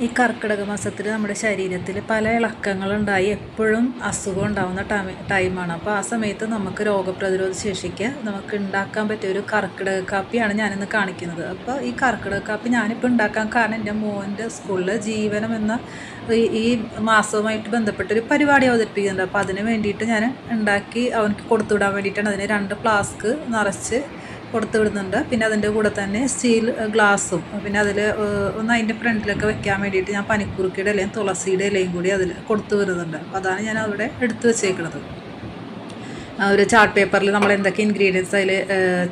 ഈ കർക്കിടക മാസത്തിൽ നമ്മുടെ ശരീരത്തിൽ പല ഇളക്കങ്ങളുണ്ടായി എപ്പോഴും അസുഖം ഉണ്ടാകുന്ന ടൈം ടൈമാണ്. അപ്പോൾ ആ സമയത്ത് നമുക്ക് രോഗപ്രതിരോധ ശേഷിക്ക് നമുക്ക് ഉണ്ടാക്കാൻ പറ്റിയ ഒരു കർക്കിടക കാപ്പിയാണ് ഞാനിന്ന് കാണിക്കുന്നത്. അപ്പോൾ ഈ കർക്കിടക കാപ്പി ഞാനിപ്പോൾ ഉണ്ടാക്കാൻ കാരണം എന്റെ മോന്റെ സ്കൂളിൽ ജീവനം എന്ന ഈ മാസവുമായിട്ട് ബന്ധപ്പെട്ടൊരു പരിപാടി അവതരിപ്പിക്കുന്നുണ്ട്. അപ്പോൾ അതിന് വേണ്ടിയിട്ട് ഞാൻ ഉണ്ടാക്കി അവനക്ക് കൊടുത്തു വിടാൻ വേണ്ടിയിട്ടാണ് അതിന് രണ്ട് ഫ്ലാസ്ക് നിറച്ച് കൊടുത്തു വിടുന്നുണ്ട്. പിന്നെ അതിന്റെ കൂടെ തന്നെ സ്റ്റീൽ ഗ്ലാസും. പിന്നെ അതിൽ ഒന്ന് അതിന്റെ ഫ്രണ്ടിലൊക്കെ വെക്കാൻ വേണ്ടിയിട്ട് ഞാൻ പനിക്കുറുക്കിയുടെ ഇലയും തുളസിയുടെ ഇലയും കൂടി അതിൽ കൊടുത്തു വരുന്നുണ്ട് അതാണ് ഞാൻ അവിടെ എടുത്തു വെച്ചേക്കുന്നത് ഒരു ചാർട്ട് പേപ്പറിൽ നമ്മൾ എന്തൊക്കെ ഇൻഗ്രീഡിയൻസ് അതിൽ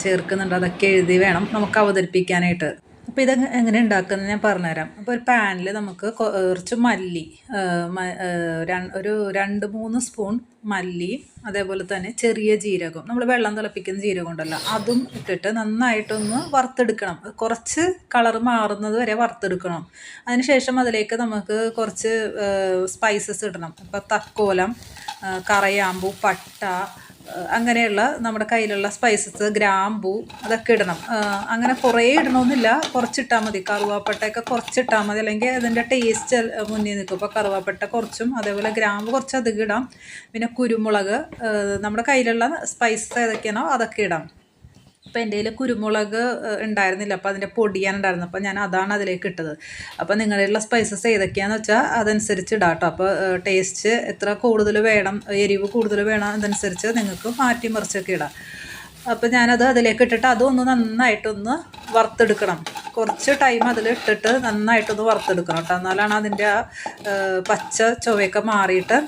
ചേർക്കുന്നുണ്ട് അതൊക്കെ എഴുതി വേണം നമുക്ക് അവതരിപ്പിക്കാനായിട്ട്. അപ്പോൾ ഇത് എങ്ങനെ ഉണ്ടാക്കുന്നത് ഞാൻ പറഞ്ഞുതരാം. അപ്പോൾ ഒരു പാനിൽ നമുക്ക് കുറച്ച് മല്ലി ഒരു രണ്ട് മൂന്ന് സ്പൂൺ മല്ലി അതേപോലെ തന്നെ ചെറിയ ജീരകം നമ്മൾ വെള്ളം തിളപ്പിക്കുന്ന ജീരകം ഉണ്ടല്ലോ അതും ഇട്ടിട്ട് നന്നായിട്ടൊന്ന് വറുത്തെടുക്കണം. കുറച്ച് കളർ മാറുന്നത് വരെ വറുത്തെടുക്കണം. അതിനുശേഷം അതിലേക്ക് നമുക്ക് കുറച്ച് സ്പൈസസ് ഇടണം. ഇപ്പോൾ തക്കോലം കറയാമ്പൂ പട്ട അങ്ങനെയുള്ള നമ്മുടെ കയ്യിലുള്ള സ്പൈസസ് ഗ്രാമ്പൂ അതൊക്കെ ഇടണം. അങ്ങനെ കുറേ ഇടണമെന്നില്ല കുറച്ചിട്ടാൽ മതി. കറുവാപ്പട്ടയൊക്കെ കുറച്ചിട്ടാൽ മതി. അല്ലെങ്കിൽ അതിന്റെ ടേസ്റ്റ് മുന്നിൽ നിൽക്കും. ഇപ്പോൾ കറുവാപ്പട്ട കുറച്ചും അതേപോലെ ഗ്രാമ്പ് കുറച്ച് അധികം ഇടാം. പിന്നെ കുരുമുളക് നമ്മുടെ കയ്യിലുള്ള സ്പൈസസ് ഏതൊക്കെയാണോ അതൊക്കെ ഇടാം. അപ്പോൾ എന്റെ കയ്യിൽ കുരുമുളക് ഉണ്ടായിരുന്നില്ല. അപ്പോൾ അതിന്റെ പൊടിയാണ് ഉണ്ടായിരുന്നത്. അപ്പോൾ ഞാൻ അതാണ് അതിലേക്ക് ഇട്ടത്. അപ്പോൾ നിങ്ങളുടെ സ്പൈസസ് ഏതൊക്കെയാണെന്ന് വെച്ചാൽ അതനുസരിച്ച് ഇടാം കേട്ടോ. അപ്പോൾ ടേസ്റ്റ് എത്ര കൂടുതൽ വേണം എരിവ് കൂടുതൽ വേണം അതനുസരിച്ച് നിങ്ങൾക്ക് മാറ്റി മറിച്ചൊക്കെ ഇടാം. അപ്പോൾ ഞാനത് അതിലേക്ക് ഇട്ടിട്ട് അതൊന്ന് നന്നായിട്ടൊന്ന് വറുത്തെടുക്കണം. കുറച്ച് ടൈം അതിൽ ഇട്ടിട്ട് നന്നായിട്ടൊന്ന് വറുത്തെടുക്കണം കേട്ടോ. എന്നാലാണ് അതിന്റെ ആ പച്ച ചുവയൊക്കെ മാറിയിട്ട്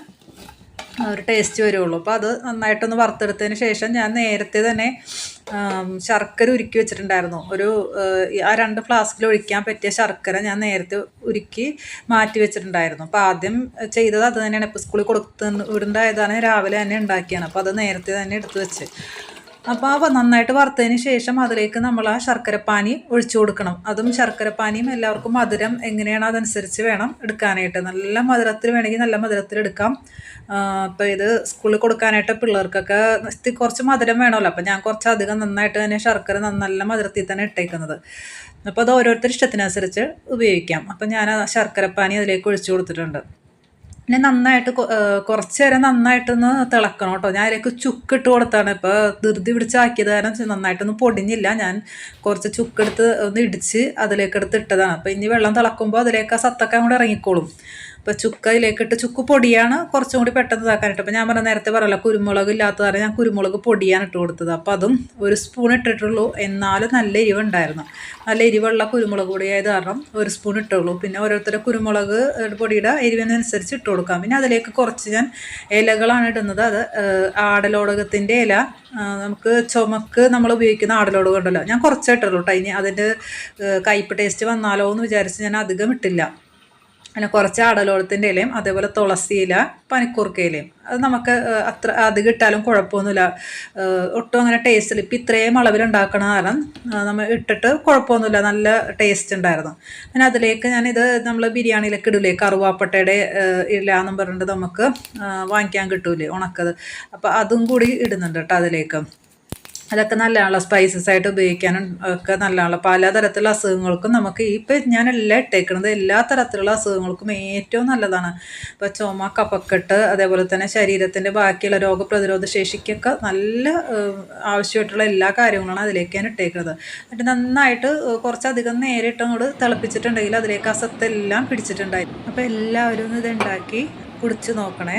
ഒരു ടേസ്റ്റ് വരുള്ളൂ. അപ്പോൾ അത് നന്നായിട്ടൊന്ന് വറുത്തെടുത്തതിന് ശേഷം ഞാൻ നേരത്തെ തന്നെ ശർക്കര ഉരുക്കി വെച്ചിട്ടുണ്ടായിരുന്നു. ഒരു ആ രണ്ട് ഫ്ലാസ്കിൽ ഒഴിക്കാൻ പറ്റിയ ശർക്കര ഞാൻ നേരത്തെ ഉരുക്കി മാറ്റി വെച്ചിട്ടുണ്ടായിരുന്നു. അപ്പോൾ ആദ്യം ചെയ്തത് അത് തന്നെയാണ്. ഇപ്പോൾ സ്കൂളിൽ കൊടുത്ത് വിടേണ്ടതാണ് രാവിലെ തന്നെ ഉണ്ടാക്കിയാണ്. അപ്പോൾ അത് നേരത്തെ തന്നെ എടുത്ത് വെച്ച്. അപ്പോൾ ആ നന്നായിട്ട് വറുത്തതിന് ശേഷം അതിലേക്ക് നമ്മൾ ആ ശർക്കരപ്പാനി ഒഴിച്ചു കൊടുക്കണം. അതും ശർക്കരപ്പാനിയും എല്ലാവർക്കും മധുരം എങ്ങനെയാണ് അതനുസരിച്ച് വേണം എടുക്കാനായിട്ട്. നല്ല മധുരത്തിൽ വേണമെങ്കിൽ നല്ല മധുരത്തിൽ എടുക്കാം. അപ്പോൾ ഇത് സ്കൂളിൽ കൊടുക്കാനായിട്ട് പിള്ളേർക്കൊക്കെ കുറച്ച് മധുരം വേണമല്ലോ. അപ്പോൾ ഞാൻ കുറച്ച് അധികം നന്നായിട്ട് തന്നെ ശർക്കര നല്ല മധുരത്തിൽ തന്നെ ഇട്ടേക്കുന്നത്. അപ്പോൾ അത് ഓരോരുത്തർ ഇഷ്ടത്തിനനുസരിച്ച് ഉപയോഗിക്കാം. അപ്പോൾ ഞാൻ ആ ശർക്കരപ്പാനി അതിലേക്ക് ഒഴിച്ചു കൊടുത്തിട്ടുണ്ട്. പിന്നെ നന്നായിട്ട് കുറച്ച് നേരം നന്നായിട്ടൊന്ന് തിളക്കണം കേട്ടോ. ഞാൻ അതിലേക്ക് ചുക്ക് ഇട്ട് കൊടുത്താണ്. ഇപ്പോൾ ധൃതി പിടിച്ചാക്കിയത് കാരണം നന്നായിട്ടൊന്നും പൊടിഞ്ഞില്ല. ഞാൻ കുറച്ച് ചുക്കെടുത്ത് ഒന്ന് ഇടിച്ച് അതിലേക്ക് എടുത്ത് ഇട്ടതാണ്. അപ്പോൾ ഇനി വെള്ളം തിളക്കുമ്പോൾ അതിലേക്ക് ആ സത്തൊക്കെ അങ്ങോട്ട് ഇറങ്ങിക്കോളും. അപ്പോൾ ചുക്ക് ഇതിലേക്കിട്ട് ചുക്ക് പൊടിയാണ് കുറച്ചും കൂടി പെട്ടെന്ന് ഇതാക്കാനായിട്ട് അപ്പോൾ ഞാൻ പറഞ്ഞ നേരത്തെ പറയല കുരുമുളക് ഇല്ലാത്തതാണ് ഞാൻ കുരുമുളക് പൊടിയാണ് ഇട്ട് കൊടുത്തത്. അപ്പോൾ അതും ഒരു സ്പൂൺ ഇട്ടിട്ടുള്ളൂ. എന്നാലും നല്ല എരിവുണ്ടായിരുന്നു. നല്ല എരിവുള്ള കുരുമുളക് പൊടിയായത് കാരണം ഒരു സ്പൂൺ ഇട്ടുള്ളൂ. പിന്നെ ഓരോരുത്തരുടെ കുരുമുളക് പൊടിയുടെ എരിവിനനുസരിച്ച് ഇട്ട് കൊടുക്കാം. പിന്നെ അതിലേക്ക് കുറച്ച് ഞാൻ ഇലകളാണ് ഇടുന്നത്. അത് ആടലോടകത്തിന്റെ ഇല നമുക്ക് ചുമക്ക് നമ്മൾ ഉപയോഗിക്കുന്ന ആടലോടകം ഉണ്ടല്ലോ. ഞാൻ കുറച്ചേ ഇട്ടുള്ളൂ കേട്ടോ ഇനി അതിന്റെ കയ്പ് ടേസ്റ്റ് വന്നാലോ എന്ന് വിചാരിച്ച് ഞാൻ അധികം ഇട്ടില്ല. പിന്നെ കുറച്ച് ആടലോളത്തിന്റെ ഇലയും അതേപോലെ തുളസി ഇല പനിക്കൂർക്ക ഇലയും. അത് നമുക്ക് അത്ര അത് കിട്ടാലും കുഴപ്പമൊന്നുമില്ല. ഒട്ടും അങ്ങനെ ടേസ്റ്റിൽ ഇപ്പം ഇത്രയും അളവിൽ ഉണ്ടാക്കണ കാരണം നമ്മൾ ഇട്ടിട്ട് കുഴപ്പമൊന്നുമില്ല. നല്ല ടേസ്റ്റ് ഉണ്ടായിരുന്നു. പിന്നെ അതിലേക്ക് ഞാനിത് നമ്മൾ ബിരിയാണിയിലേക്ക് ഇടൂലേ കറുവാപ്പട്ടയുടെ ഇല എന്നും പറഞ്ഞിട്ട് നമുക്ക് വാങ്ങിക്കാൻ കിട്ടൂലേ ഉണക്കത്. അപ്പം അതും കൂടി ഇടുന്നുണ്ട് കേട്ടോ അതിലേക്ക്. അതൊക്കെ നല്ലതാണല്ലോ. സ്പൈസസ് ആയിട്ട് ഉപയോഗിക്കാനും ഒക്കെ നല്ലതാണല്ലോ. പലതരത്തിലുള്ള അസുഖങ്ങൾക്കും നമുക്ക് ഇപ്പം ഞാൻ എല്ലാം ഇട്ടേക്കുന്നത് എല്ലാ തരത്തിലുള്ള അസുഖങ്ങൾക്കും ഏറ്റവും നല്ലതാണ്. ഇപ്പോൾ ചുമ കഫക്കെട്ട് അതേപോലെ തന്നെ ശരീരത്തിന്റെ ബാക്കിയുള്ള രോഗപ്രതിരോധ ശേഷിക്കൊക്കെ നല്ല ആവശ്യമായിട്ടുള്ള എല്ലാ കാര്യങ്ങളാണ് അതിലേക്ക് ഞാൻ ഇട്ടേക്കുന്നത് എന്നിട്ട് നന്നായിട്ട് കുറച്ചധികം നേരിട്ട് അങ്ങോട്ട് തിളപ്പിച്ചിട്ടുണ്ടെങ്കിൽ അതിലേക്ക് അസത്തെല്ലാം സത്തെല്ലാം പിടിച്ചിട്ടുണ്ടായി. അപ്പോൾ എല്ലാവരും ഇത് ഉണ്ടാക്കി കുടിച്ച് നോക്കണേ.